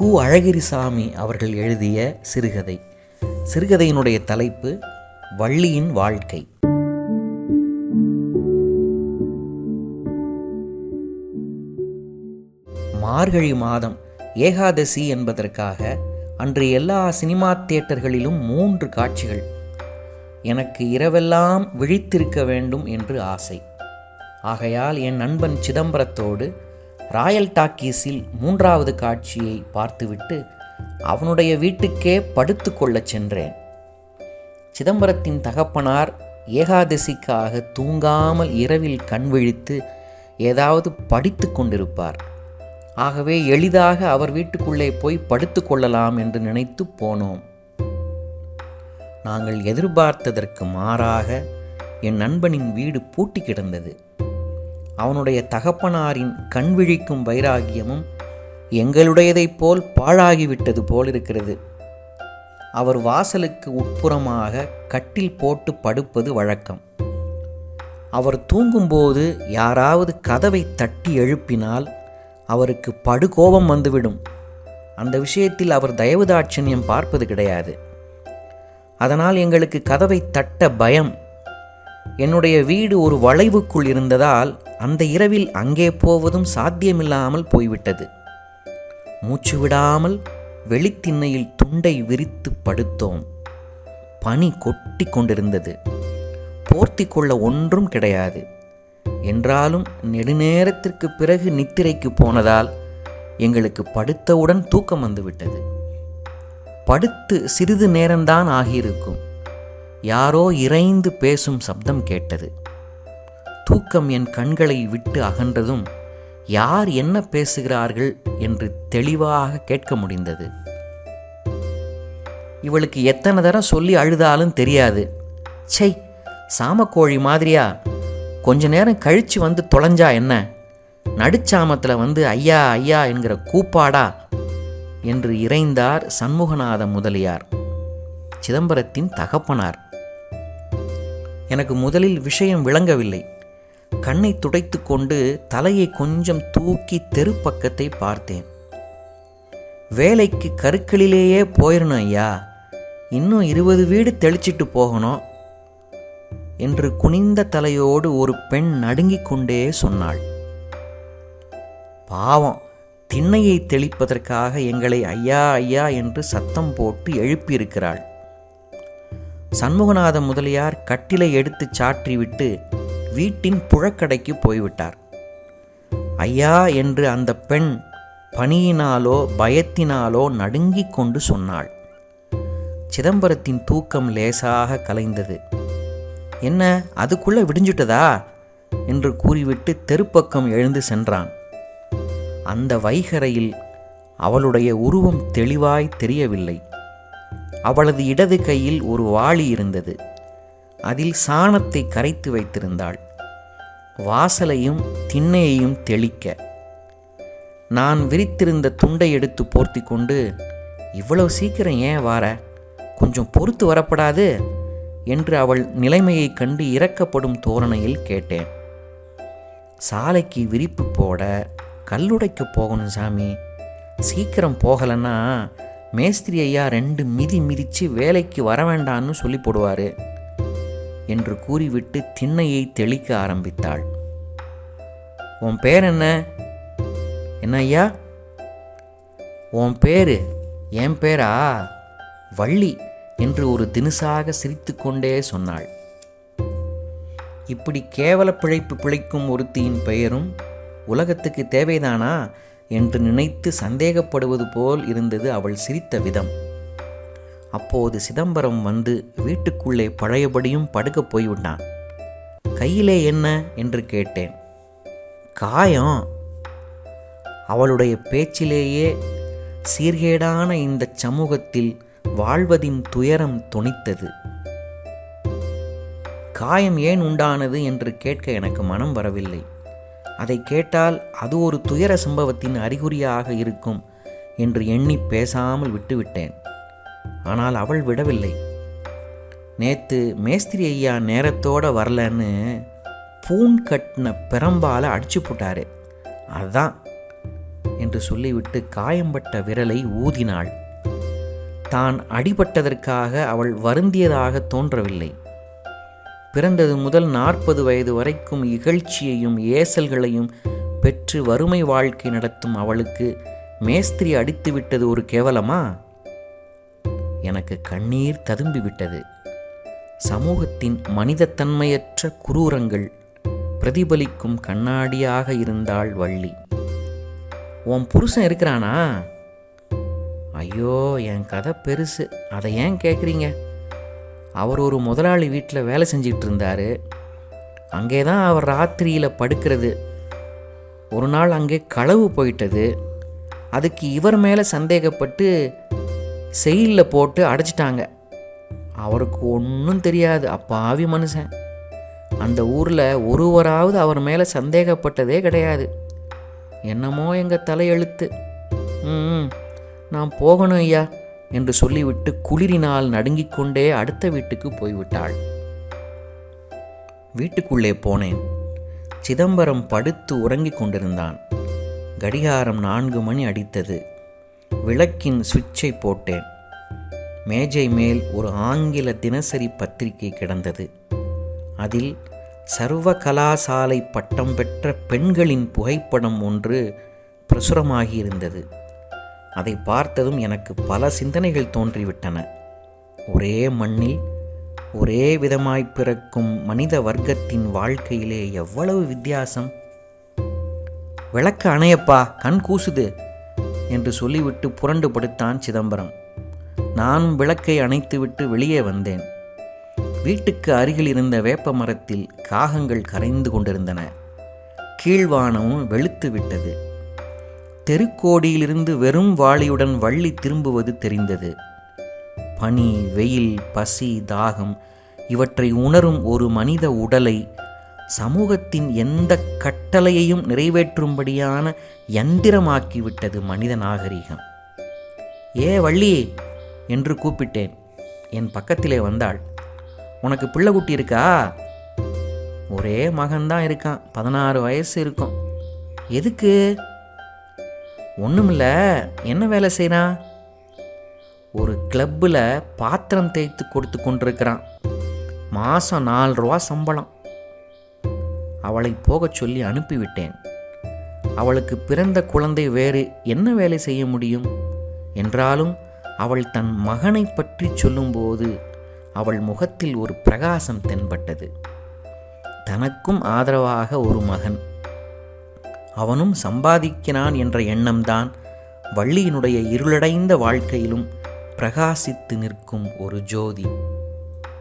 கு அழகிரிசாமி அவர்கள் எழுதிய சிறுகதை. சிறுகதையினுடைய தலைப்பு வள்ளியின் வாழ்க்கை. மார்கழி மாதம் ஏகாதசி என்பதற்காக அன்று எல்லா சினிமா தியேட்டர்களிலும் மூன்று காட்சிகள். எனக்கு இரவெல்லாம் விழித்திருக்க வேண்டும் என்று ஆசை. ஆகையால் என் நண்பன் சிதம்பரத்தோடு ராயல் டாக்கீஸில் மூன்றாவது காட்சியை பார்த்துவிட்டு அவனுடைய வீட்டுக்கே படுத்து கொள்ளச் சென்றேன். சிதம்பரத்தின் தகப்பனார் ஏகாதசிக்காக தூங்காமல் இரவில் கண் விழித்து ஏதாவது படித்து கொண்டிருப்பார். ஆகவே எளிதாக அவர் வீட்டுக்குள்ளே போய் படுத்து கொள்ளலாம் என்று நினைத்து போனோம். நாங்கள் எதிர்பார்த்ததற்கு மாறாக என் நண்பனின் வீடு பூட்டி கிடந்தது. அவனுடைய தகப்பனாரின் கண் விழிக்கும் வைராகியமும் எங்களுடையதைப் போல் பாழாகிவிட்டது போல் இருக்கிறது அவர் வாசலுக்கு உட்புறமாக கட்டில் போட்டு படுப்பது வழக்கம். அவர் தூங்கும்போது யாராவது கதவை தட்டி எழுப்பினால் அவருக்கு படுகோபம் வந்துவிடும். அந்த விஷயத்தில் அவர் தயவுதாட்சண்யம் பார்ப்பது கிடையாது. அதனால் எங்களுக்கு கதவை தட்ட பயம். என்னுடைய வீடு ஒரு வளைவுக்குள் இருந்ததால் அந்த இரவில் அங்கே போவதும் சாத்தியமில்லாமல் போய்விட்டது. மூச்சு விடாமல் வெளித்திண்ணையில் துண்டை விரித்து படுத்தோம். பனி கொட்டி கொண்டிருந்தது. போர்த்தி கொள்ள ஒன்றும் கிடையாது. என்றாலும் நெடுநேரத்திற்கு பிறகு நித்திரைக்கு போனதால் எங்களுக்கு படுத்தவுடன் தூக்கம் வந்துவிட்டது. படுத்து சிறிது நேரம்தான் ஆகியிருக்கும். யாரோ இறைந்து பேசும் சப்தம் கேட்டது. தூக்கம் என் கண்களை விட்டு அகன்றதும் யார் என்ன பேசுகிறார்கள் என்று தெளிவாக கேட்க முடிந்தது. இவளுக்கு எத்தனை தரம் சொல்லி அழுதாலும் தெரியாது. சை சாமக்கோழி மாதிரியா? கொஞ்ச நேரம் கழிச்சு வந்து தொலைஞ்சா என்ன? நடுச்சாமத்தில் வந்து ஐயா ஐயா என்கிற கூப்பாடா? என்று இறைந்தார் சண்முகநாத முதலியார். சிதம்பரத்தின் தகப்பனார். எனக்கு முதலில் விஷயம் விளங்கவில்லை. கண்ணை துடைத்து கொண்டு தலையை கொஞ்சம் தூக்கி தெருப்பக்கத்தை பார்த்தேன். வேலைக்கு கருக்களிலேயே போயிடணும் ஐயா. இன்னும் இருபது வீடு தெளிச்சிட்டு போகணும் என்று குனிந்த தலையோடு ஒரு பெண் நடுங்கிக் கொண்டே சொன்னாள். பாவம் திண்ணையை தெளிப்பதற்காக எங்களை ஐயா ஐயா என்று சத்தம் போட்டு எழுப்பியிருக்கிறாள். சண்முகநாத முதலியார் கட்டிலை எடுத்து சாற்றிவிட்டு வீட்டின் புழக்கடைக்கு போய்விட்டார். ஐயா என்று அந்த பெண் பணியினாலோ பயத்தினாலோ நடுங்கிக் கொண்டு சொன்னாள். சிதம்பரத்தின் தூக்கம் லேசாக கலைந்தது. என்ன அதுக்குள்ளே விடிஞ்சுட்டதா? என்று கூறிவிட்டு தெருப்பக்கம் எழுந்து சென்றான். அந்த வைகரையில் அவளுடைய உருவம் தெளிவாய் தெரியவில்லை. அவளது இடது கையில் ஒரு வாளி இருந்தது. அதில் சாணத்தை கரைத்து வைத்திருந்தாள். வாசலையும் திண்ணையையும் தெளிக்க. நான் விரித்திருந்த துண்டை எடுத்து போர்த்தி கொண்டு இவ்வளவு சீக்கிரம் ஏன் வார? கொஞ்சம் பொறுத்து வரப்படாது? என்று அவள் நிலைமையைக் கண்டு இறக்கப்படும் தோரணையில் கேட்டேன். சாலைக்கு விரிப்பு போட கல்லுடைக்கு போகணும் சாமி. சீக்கிரம் போகலைன்னா மேஸ்திரி ஐயா ரெண்டு மிதி மிதித்து வேலைக்கு வர வேண்டான்னு சொல்லி போடுவார். என்று கூறிவிட்டு திண்ணையை தெளிக்க ஆரம்பித்தாள். உன் பேர் என்ன? என்ன ஐயா? உன் பேரு என் பேரா? வள்ளி என்று ஒரு தினுசாக சிரித்துக்கொண்டே சொன்னாள். இப்படி கேவல பிழைப்பு பிழைக்கும் ஒருத்தியின் பெயரும் உலகத்துக்கு தேவைதானா? என்று நினைத்து சந்தேகப்படுவது போல் இருந்தது அவள் சிரித்த விதம். அப்போது சிதம்பரம் வந்து வீட்டுக்குள்ளே பழையபடியும் படுக்கப் போய்விட்டான் கையிலே என்ன? என்று கேட்டேன். காயம். அவளுடைய பேச்சிலேயே சீர்கேடான இந்த சமூகத்தில் வாழ்வதின் துயரம் துணித்தது. காயம் ஏன் உண்டானது? என்று கேட்க எனக்கு மனம் வரவில்லை. அதை கேட்டால் அது ஒரு துயர சம்பவத்தின் அறிகுறியாக இருக்கும் என்று எண்ணி பேசாமல் விட்டுவிட்டேன். ஆனால் அவள் விடவில்லை. நேத்து மேஸ்திரி ஐயா நேரத்தோட வரலன்னு பூன் கட்டின பெரம்பால அடிச்சு போட்டாரு. அதான் என்று சொல்லிவிட்டு காயம்பட்ட விரலை ஊதினாள். தான் அடிபட்டதற்காக அவள் வருந்தியதாக தோன்றவில்லை. பிறந்தது முதல் நாற்பது வயது வரைக்கும் இகழ்ச்சியையும் ஏசல்களையும் பெற்று வறுமை வாழ்க்கை நடத்தும் அவளுக்கு மேஸ்திரி அடித்துவிட்டது ஒரு கேவலமா? எனக்கு கண்ணீர் ததும்பி விட்டது சமூகத்தின் மனிதத்தன்மையற்ற குரூரங்கள் பிரதிபலிக்கும் கண்ணாடியாக இருந்தாள் வள்ளி. உன் புருஷன் இருக்கிறானா? ஐயோ என் கதை பெருசு. அதை ஏன் கேட்குறீங்க அவர் ஒரு முதலாளி வீட்டில் வேலை செஞ்சிட்டு இருந்தார் அங்கே தான் அவர் ராத்திரியில் படுக்கிறது. ஒரு நாள் அங்கே களவு போயிட்டது. அதுக்கு இவர் மேலே சந்தேகப்பட்டு செயலில் போட்டு அடைச்சிட்டாங்க. அவருக்கு ஒன்றும் தெரியாது அப்பாவி மனுஷன். அந்த ஊரில் ஒருவராவது அவர் மேலே சந்தேகப்பட்டதே கிடையாது. என்னமோ எங்கள் தலையெழுத்து. ம் நான் போகணும் ஐயா என்று சொல்லிவிட்டு குளிரினால் நடுங்கிக் கொண்டே அடுத்த வீட்டுக்கு போய்விட்டாள். வீட்டுக்குள்ளே போனேன். சிதம்பரம் படுத்து உறங்கிக் கொண்டிருந்தான். கடிகாரம் நான்கு மணி அடித்தது. விளக்கின் சுவிட்சை போட்டேன். மேஜை மேல் ஒரு ஆங்கில தினசரி பத்திரிகை கிடந்தது. அதில் சர்வ கலாசாலை பட்டம் பெற்ற பெண்களின் புகைப்படம் ஒன்று பிரசுரமாகியிருந்தது அதை பார்த்ததும் எனக்கு பல சிந்தனைகள் தோன்றிவிட்டன. ஒரே மண்ணில் ஒரே விதமாய் பிறக்கும் மனித வர்க்கத்தின் வாழ்க்கையிலே எவ்வளவு வித்தியாசம்? விளக்கு அணையப்பா கண் கூசுது. என்று சொல்லிவிட்டு புரண்டு படுத்தான் சிதம்பரம். நானும் விளக்கை அணைத்துவிட்டு வெளியே வந்தேன். வீட்டுக்கு அருகில் இருந்த வேப்ப மரத்தில் காகங்கள் கரைந்து கொண்டிருந்தன. கீழ்வானமும் வெளுத்து விட்டது தெருக்கோடியிலிருந்து வெறும் வாளியுடன் வள்ளி திரும்புவது தெரிந்தது. பனி வெயில் பசி தாகம் இவற்றை உணரும் ஒரு மனித உடலை சமூகத்தின் எந்த கட்டளையையும் நிறைவேற்றும்படியான யந்திரமாக்கிவிட்டது மனித நாகரிகம். ஏ வள்ளி! என்று கூப்பிட்டேன். என் பக்கத்திலே வந்தாள். உனக்கு பிள்ளை குட்டி இருக்கா? ஒரே மகன்தான் இருக்கான். பதினாறு வயசு இருக்கும். எதுக்கு? ஒன்றுமில்ல என்ன வேலை செய்கிறான் ஒரு கிளப்பில் பாத்திரம் தேய்த்து கொடுத்து கொண்டிருக்கிறான். மாதம் நாலு ரூபா சம்பளம். அவளை போகச் சொல்லி அனுப்பிவிட்டேன். அவளுக்கு பிறந்த குழந்தை வேறு என்ன வேலை செய்ய முடியும்? என்றாலும் அவள் தன் மகனை பற்றி சொல்லும்போது அவள் முகத்தில் ஒரு பிரகாசம் தென்பட்டது. தனக்கும் ஆதரவாக ஒரு மகன். அவனும் சம்பாதிக்கிறான் என்ற எண்ணம்தான் வள்ளியினுடைய இருளடைந்த வாழ்க்கையிலும் பிரகாசித்து நிற்கும் ஒரு ஜோதி.